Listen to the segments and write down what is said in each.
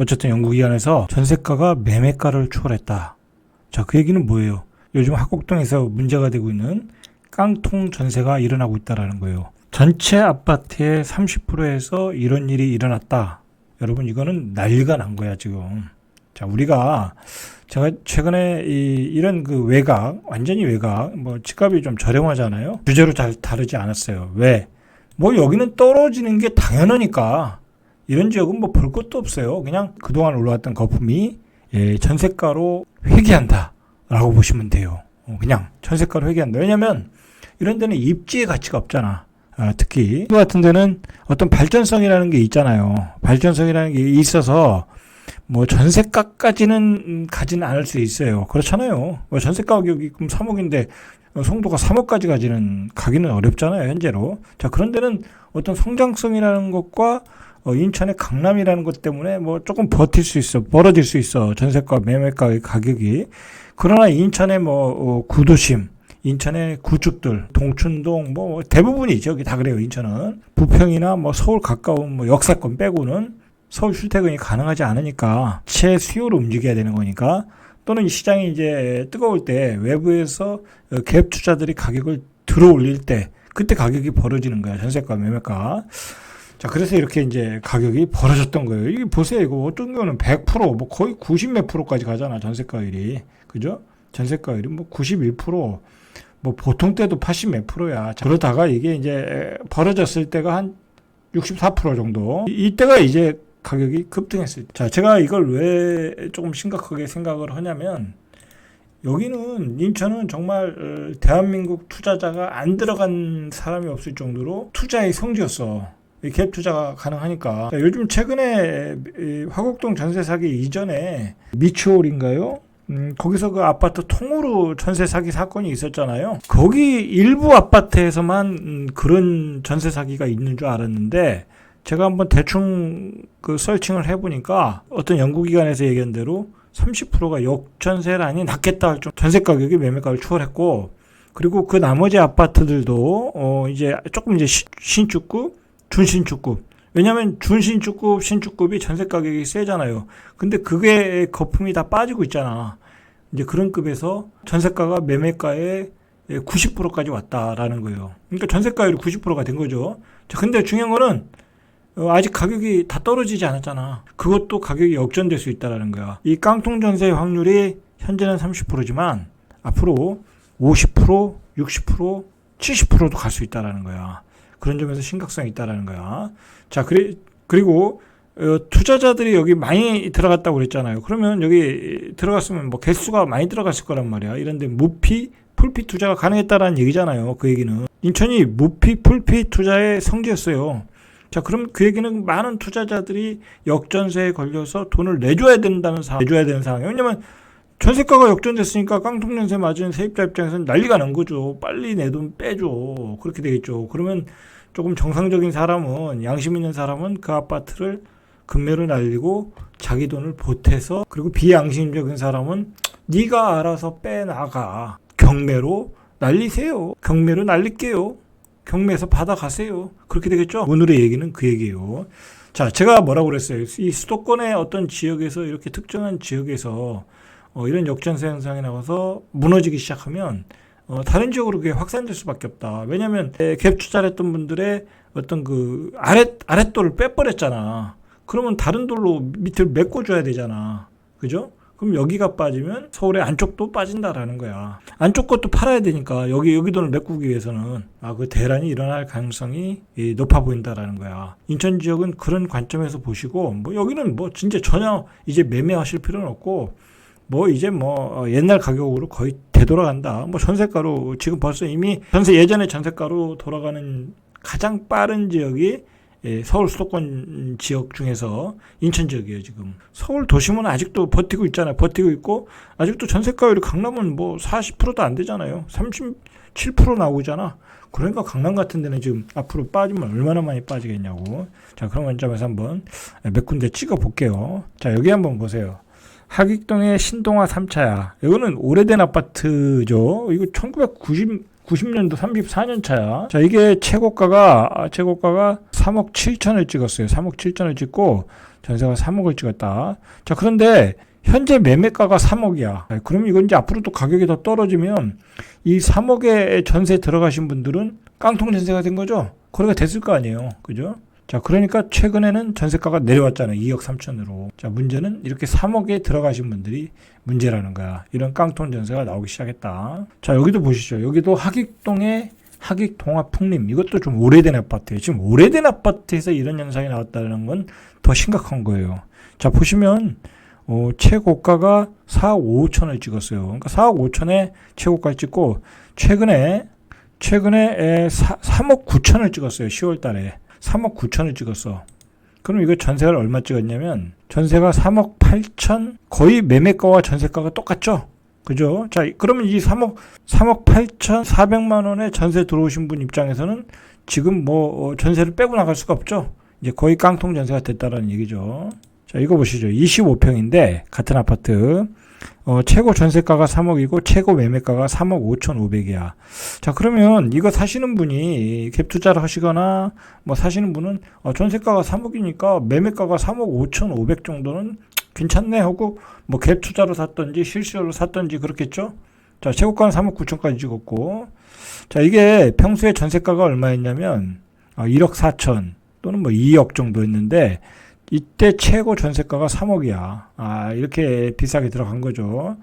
어쨌든 연구기 관에서 전세가가 매매가를 초월했다. 자, 그 얘기는 뭐예요? 요즘 학곡동에서 문제가 되고 있는 깡통 전세가 일어나고 있다라는 거예요. 전체 아파트의 30%에서 이런 일이 일어났다. 여러분 이거는 난리가 난 거야 지금. 자 우리가 제가 최근에 이 이런 그 외곽 완전히 외곽 뭐 집값이 좀 저렴하잖아요. 주제로 잘 다르지 않았어요. 왜? 뭐 여기는 떨어지는 게 당연하니까 이런 지역은 뭐 볼 것도 없어요. 그냥 그동안 올라왔던 거품이 예, 전세가로 회귀한다라고 보시면 돼요. 어, 그냥 전세가로 회귀한다. 왜냐면 이런 데는 입지의 가치가 없잖아. 아, 특히 그 같은 데는 어떤 발전성이라는 게 있잖아요. 발전성이라는 게 있어서 뭐 전세가까지는 음, 가지는 않을 수 있어요. 그렇잖아요. 뭐 전세 가격이 그럼 3억인데 송도가 3억까지 가지는 가기는 어렵잖아요. 현재로. 자 그런 데는 어떤 성장성이라는 것과 어, 인천의 강남이라는 것 때문에 뭐 조금 버틸 수 있어, 벌어질 수 있어. 전세가 매매가의 가격이. 그러나 인천의 뭐 어, 구도심, 인천의 구축들, 동춘동 뭐 대부분이 저기 다 그래요. 인천은 부평이나 뭐 서울 가까운 뭐 역사권 빼고는 서울 출퇴근이 가능하지 않으니까 채 수요로 움직여야 되는 거니까 또는 이 시장이 이제 뜨거울 때 외부에서 어, 갭 투자들이 가격을 들어 올릴 때 그때 가격이 벌어지는 거야. 전세가 매매가. 자, 그래서 이렇게 이제 가격이 벌어졌던 거예요. 이게 보세요. 이거 어떤 경우는 100%, 뭐 거의 90 몇 프로까지 가잖아. 전세가율이. 그죠? 전세가율이 뭐 91%, 뭐 보통 때도 80 몇 프로야. 자, 그러다가 이게 이제 벌어졌을 때가 한 64% 정도. 이- 이때가 이제 가격이 급등했을 때. 자, 제가 이걸 왜 조금 심각하게 생각을 하냐면 여기는 인천은 정말 어, 대한민국 투자자가 안 들어간 사람이 없을 정도로 투자의 성지였어. 이갭 투자가 가능하니까. 자, 요즘 최근에 이 화곡동 전세 사기 이전에 미추홀인가요? 음, 거기서 그 아파트 통으로 전세 사기 사건이 있었잖아요. 거기 일부 아파트에서만 음, 그런 전세 사기가 있는 줄 알았는데 제가 한번 대충 그 설칭을 해보니까 어떤 연구기관에서 얘기한 대로 30%가 역전세란이 낮겠다 할 정도 전세 가격이 매매가를 추월했고 그리고 그 나머지 아파트들도 어 이제 조금 이제 시- 신축급, 준신축급 왜냐하면 준신축급, 신축급이 전세 가격이 세잖아요. 근데 그게 거품이 다 빠지고 있잖아. 이제 그런 급에서 전세가가 매매가의 90%까지 왔다라는 거예요. 그러니까 전세가율이 90%가 된 거죠. 자, 근데 중요한 거는 어, 아직 가격이 다 떨어지지 않았잖아. 그것도 가격이 역전될 수 있다라는 거야. 이 깡통 전세 확률이 현재는 30%지만 앞으로 50%, 60%, 70%도 갈 수 있다라는 거야. 그런 점에서 심각성이 있다라는 거야. 자, 그리, 그리고 어, 투자자들이 여기 많이 들어갔다고 그랬잖아요. 그러면 여기 들어갔으면 뭐 개수가 많이 들어갔을 거란 말이야. 이런데 무피, 풀피 투자가 가능했다라는 얘기잖아요. 그 얘기는 인천이 무피, 풀피 투자의 성지였어요. 자, 그럼 그 얘기는 많은 투자자들이 역전세에 걸려서 돈을 내줘야 된다는 상황, 내줘야 되는 상황이에요. 왜냐면 전세가가 역전됐으니까 깡통전세 맞은 세입자 입장에서는 난리가 난 거죠. 빨리 내 돈 빼줘. 그렇게 되겠죠. 그러면 조금 정상적인 사람은, 양심 있는 사람은 그 아파트를 금매로 날리고 자기 돈을 보태서 그리고 비양심적인 사람은 네가 알아서 빼나가. 경매로 날리세요. 경매로 날릴게요. 경매에서 받아가세요. 그렇게 되겠죠? 오늘의 얘기는 그 얘기예요. 자, 제가 뭐라고 그랬어요? 이 수도권의 어떤 지역에서 이렇게 특정한 지역에서 어, 이런 역전세 현상이 나와서 무너지기 시작하면 어, 다른 지역으로 그게 확산될 수밖에 없다. 왜냐하면 에, 갭 투자를 했던 분들의 어떤 그 아랫 아랫돌을 빼버렸잖아. 그러면 다른 돌로 밑을 메꿔줘야 되잖아. 그죠? 그럼 여기가 빠지면 서울의 안쪽도 빠진다라는 거야. 안쪽 것도 팔아야 되니까 여기 여기 돈을 메꾸기 위해서는 아 그 대란이 일어날 가능성이 이, 높아 보인다라는 거야. 인천 지역은 그런 관점에서 보시고 뭐 여기는 뭐 진짜 전혀 이제 매매하실 필요는 없고 뭐 이제 뭐 어, 옛날 가격으로 거의 되돌아간다. 뭐 전세가로 지금 벌써 이미 전세 예전에 전세가로 돌아가는 가장 빠른 지역이 예, 서울 수도권 지역 중에서 인천 지역이에요 지금. 서울 도심은 아직도 버티고 있잖아요. 버티고 있고 아직도 전세가율이 강남은 뭐 40%도 안 되잖아요. 37% 나오잖아. 그러니까 강남 같은 데는 지금 앞으로 빠지면 얼마나 많이 빠지겠냐고. 자 그런 관점에서 한번 몇 군데 찍어 볼게요. 자 여기 한번 보세요 하객동의 신동아 3차야 이거는 오래된 아파트죠 이거 1990 90년도 34년 차야. 자, 이게 최고가가 아, 최고가가 3억 7천을 찍었어요. 3억 7천을 찍고 전세가 3억을 찍었다. 자, 그런데 현재 매매가가 3억이야. 그럼 이건 이제 앞으로 또 가격이 더 떨어지면 이 3억에 전세 들어가신 분들은 깡통 전세가 된 거죠. 거래가 됐을 거 아니에요. 그죠? 자, 그러니까 최근에는 전세가가 내려왔잖아요. 2억 3천으로. 자, 문제는 이렇게 3억에 들어가신 분들이 문제라는 거야. 이런 깡통 전세가 나오기 시작했다. 자, 여기도 보시죠. 여기도 하객동의 하객 동합 풍림. 이것도 좀 오래된 아파트예요. 지금 오래된 아파트에서 이런 현상이 나왔다는 건 더 심각한 거예요. 자, 보시면 어, 최고가가 4억 5천을 찍었어요. 그러니까 4억 5천에 최고가를 찍고 최근에 최근에 에, 사, 3억 9천을 찍었어요. 10월 달에. 3억 9천을 찍었어. 그럼 이거 전세를 얼마 찍었냐면 전세가 3억 8천 거의 매매가와 전세가가 똑같죠? 그죠? 자, 그러면 이 3억 3억 8천 4백만 원에 전세 들어오신 분 입장에서는 지금 뭐 어, 전세를 빼고 나갈 수가 없죠. 이제 거의 깡통 전세가 됐다라는 얘기죠. 자, 이거 보시죠. 25평인데 같은 아파트 어, 최고 전세가가 3억이고 최고 매매가가 3억 5천5백이야 자, 그러면 이거 사시는 분이 갭 투자를 하시거나 뭐 사시는 분은 어, 전세가가 3억이니까 매매가가 3억 5천5백 정도는 괜찮네 하고 뭐 갭 투자로 샀던지 실시로 샀던지 그렇겠죠? 자, 최고가는 3억 9천까지 찍었고 자, 이게 평소에 전세가가 얼마였냐면 어, 1억 4천 또는 뭐 2억 정도였는데 이때 최고 전세가가 3억이야. 아, 이렇게 비싸게 들어간 거죠.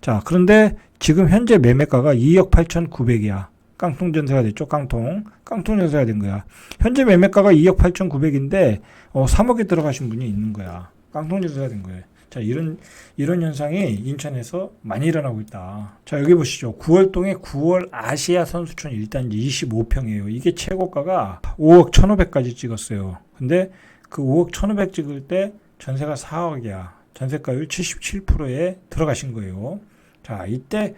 자, 그런데 지금 현재 매매가가 2억 8,900이야. 깡통 전세가 됐죠, 깡통. 깡통 전세가 된 거야. 현재 매매가가 2억 8,900인데, 어, 3억에 들어가신 분이 있는 거야. 깡통 전세가 된 거예요. 자, 이런, 이런 현상이 인천에서 많이 일어나고 있다. 자, 여기 보시죠. 9월동에 9월 아시아 선수촌 1단지 25평이에요. 이게 최고가가 5억 1,500까지 찍었어요. 근데 그 5억 1,500 찍을 때 전세가 4억이야. 전세가율 77%에 들어가신 거예요. 자, 이때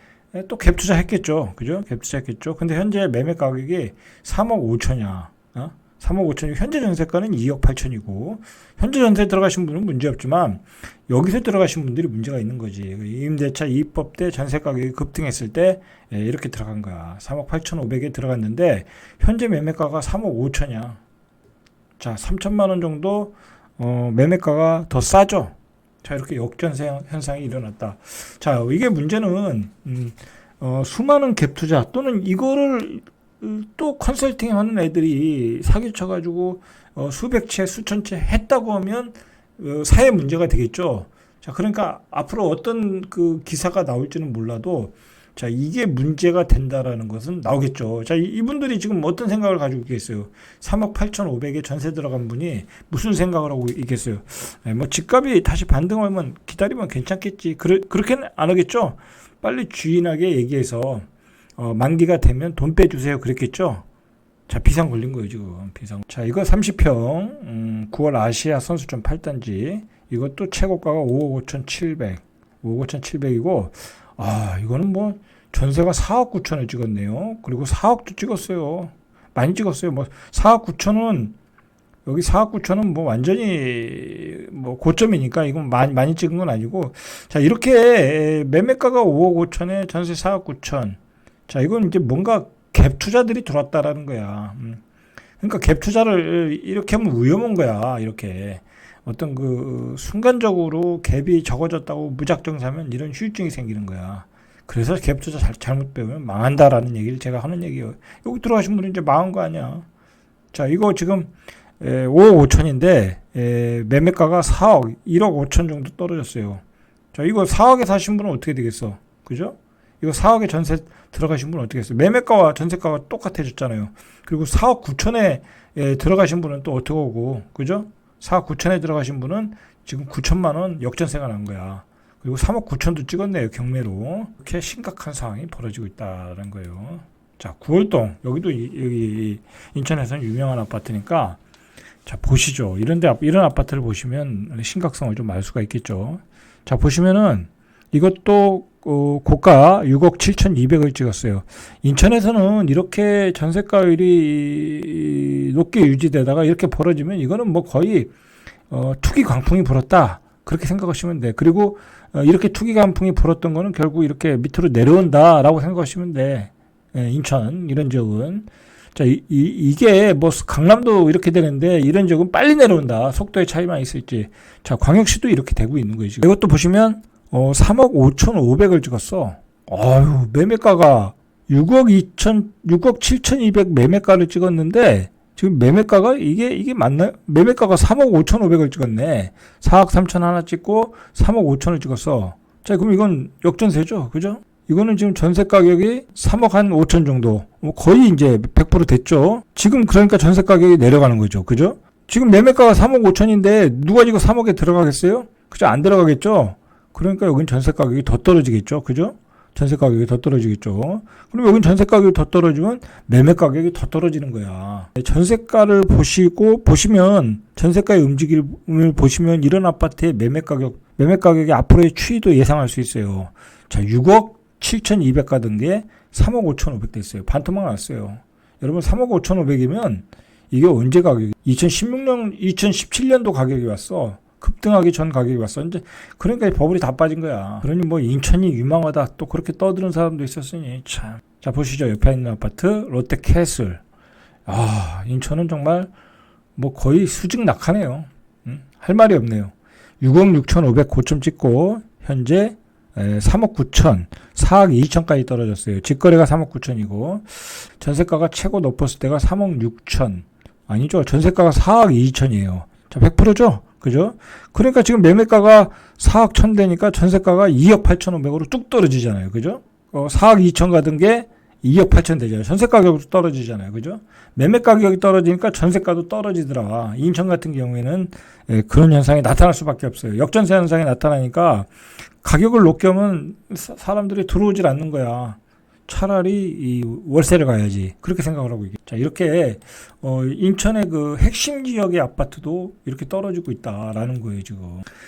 또 갭 투자 했겠죠. 그죠? 갭 투자 했겠죠. 근데 현재 매매 가격이 3억 5천이야. 어? 3억 5천이 현재 전세가는 2억 8천이고 현재 전세 들어가신 분은 문제 없지만 여기서 들어가신 분들이 문제가 있는 거지. 임대차 이입법 때 전세 가격이 급등했을 때 예, 이렇게 들어간 거야. 3억 8천 5백에 들어갔는데 현재 매매가가 3억 5천이야. 자, 3천만 원 정도 어, 매매가가 더 싸죠. 자, 이렇게 역전세 현상이 일어났다. 자, 이게 문제는 음, 어, 수많은 갭 투자 또는 이거를 또 컨설팅 하는 애들이 사기쳐 가지고 어, 수백 채, 수천 채 했다고 하면 어, 사회 문제가 되겠죠. 자, 그러니까 앞으로 어떤 그 기사가 나올지는 몰라도 자, 이게 문제가 된다라는 것은 나오겠죠. 자, 이분들이 지금 어떤 생각을 가지고 있겠어요? 3억 8천5백에 전세 들어간 분이 무슨 생각을 하고 있겠어요? 네, 뭐 집값이 다시 반등하면 기다리면 괜찮겠지. 그러, 그렇게는 안 하겠죠? 빨리 주인에게 얘기해서 어, 만기가 되면 돈 빼주세요. 그랬겠죠? 자, 비상 걸린 거예요, 지금. 비상. 자, 이거 30평, 음, 9월 아시아 선수촌 8단지. 이것도 최고가가 5억 5천7백 5억 5천7백이고 아, 이거는 뭐 전세가 4억 9천을 찍었네요. 그리고 4억도 찍었어요. 많이 찍었어요. 뭐 4억 9천은 여기 4억 9천은 뭐 완전히 뭐 고점이니까 이건 많이 많이 찍은 건 아니고 자 이렇게 매매가가 5억 5천에 전세 4억 9천 자 이건 이제 뭔가 갭 투자들이 들어왔다라는 거야. 음. 그러니까 갭 투자를 이렇게 하면 위험한 거야. 이렇게 어떤 그 순간적으로 갭이 적어졌다고 무작정 사면 이런 후유증이 생기는 거야. 그래서 갭 투자 잘, 잘못 배우면 망한다라는 얘기를 제가 하는 얘기예요. 여기 들어가신 분이 이제 망한 거 아니야. 자, 이거 지금 에, 5억 5천인데 에, 매매가가 4억, 1억 5천 정도 떨어졌어요. 자, 이거 4억에 사신 분은 어떻게 되겠어? 그죠? 이거 4억에 전세 들어가신 분은 어떻게 했어요? 매매가와 전세가가 똑같아졌잖아요. 그리고 4억 9천에 에, 들어가신 분은 또 어떻게 오고, 그죠? 4억 9천에 들어가신 분은 지금 9천만 원 역전세가 난 거야. 그리고 3억 9천도 찍었네요, 경매로. 이렇게 심각한 상황이 벌어지고 있다는 거예요. 자, 9월동. 여기도 이, 여기 인천에서는 유명한 아파트니까 자, 보시죠. 이런 데, 이런 아파트를 보시면 심각성을 좀 알 수가 있겠죠. 자, 보시면은 이것도 어, 고가 6억 7천2백을 찍었어요. 인천에서는 이렇게 전세가율이 높게 유지되다가 이렇게 벌어지면 이거는 뭐 거의 어, 투기 광풍이 불었다. 그렇게 생각하시면 돼. 그리고 어, 이렇게 투기 광풍이 불었던 거는 결국 이렇게 밑으로 내려온다라고 생각하시면 돼. 예, 인천 이런 지역은 자, 이, 이, 게뭐 강남도 이렇게 되는데 이런 지역은 빨리 내려온다. 속도의 차이만 있을지. 자, 광역시도 이렇게 되고 있는 거예요. 지금. 이것도 보시면 어, 3억 5,500을 찍었어. 어휴, 매매가가 6억 2천, 6억 7,200 매매가를 찍었는데 지금 매매가가 이게 이게 맞나요? 매매가가 3억 5,500을 찍었네. 4억 3천 하나 찍고 3억 5천을 찍었어. 자, 그럼 이건 역전세죠. 그죠? 이거는 지금 전세 가격이 3억 한 5천 정도. 뭐 거의 이제 100% 됐죠. 지금 그러니까 전세 가격이 내려가는 거죠. 그죠? 지금 매매가가 3억 5천인데 누가 이거 3억에 들어가겠어요? 그죠? 안 들어가겠죠? 그러니까 여긴 전세 가격이 더 떨어지겠죠. 그죠? 전세 가격이 더 떨어지겠죠. 그럼 여긴 전세 가격이 더 떨어지면 매매 가격이 더 떨어지는 거야. 전세가를 보시고 보시면 전세가의 움직임을 보시면 이런 아파트의 매매 가격 매매 가격의 앞으로의 추이도 예상할 수 있어요. 자, 6억 7,200 가던 게 3억 5,500 됐어요. 반토막 났어요. 여러분 3억 5,500이면 이게 언제 가격이 2016년 2017년도 가격이 왔어. 급등하기 전 가격이 왔어. 이제 그러니까 이 버블이 다 빠진 거야. 그러니 뭐 인천이 유망하다 또 그렇게 떠드는 사람도 있었으니 참. 자 보시죠. 옆에 있는 아파트 롯데 캐슬. 아 인천은 정말 뭐 거의 수직 낙하네요. 음, 할 말이 없네요. 6억 6,500 고점 찍고 현재 에, 3억 9천, 4억 2천까지 떨어졌어요. 직거래가 3억 9천이고 전세가가 최고 높았을 때가 3억 6천. 아니죠. 전세가가 4억 2천이에요. 자, 100%죠? 그죠? 그러니까 지금 매매가가 4억 1천 되니까 전세가가 2억 8천5백으로 뚝 떨어지잖아요. 그죠? 어, 4억 2천 가던 게 2억 8천 되잖아요. 전세 가격도 떨어지잖아요. 그죠? 매매 가격이 떨어지니까 전세가도 떨어지더라. 인천 같은 경우에는 예, 그런 현상이 나타날 수밖에 없어요. 역전세 현상이 나타나니까 가격을 높게 하면 사- 사람들이 들어오질 않는 거야. 차라리 이 월세를 가야지. 그렇게 생각을 하고 있게. 자, 이렇게 어 인천의 그 핵심 지역의 아파트도 이렇게 떨어지고 있다라는 거예요, 지금.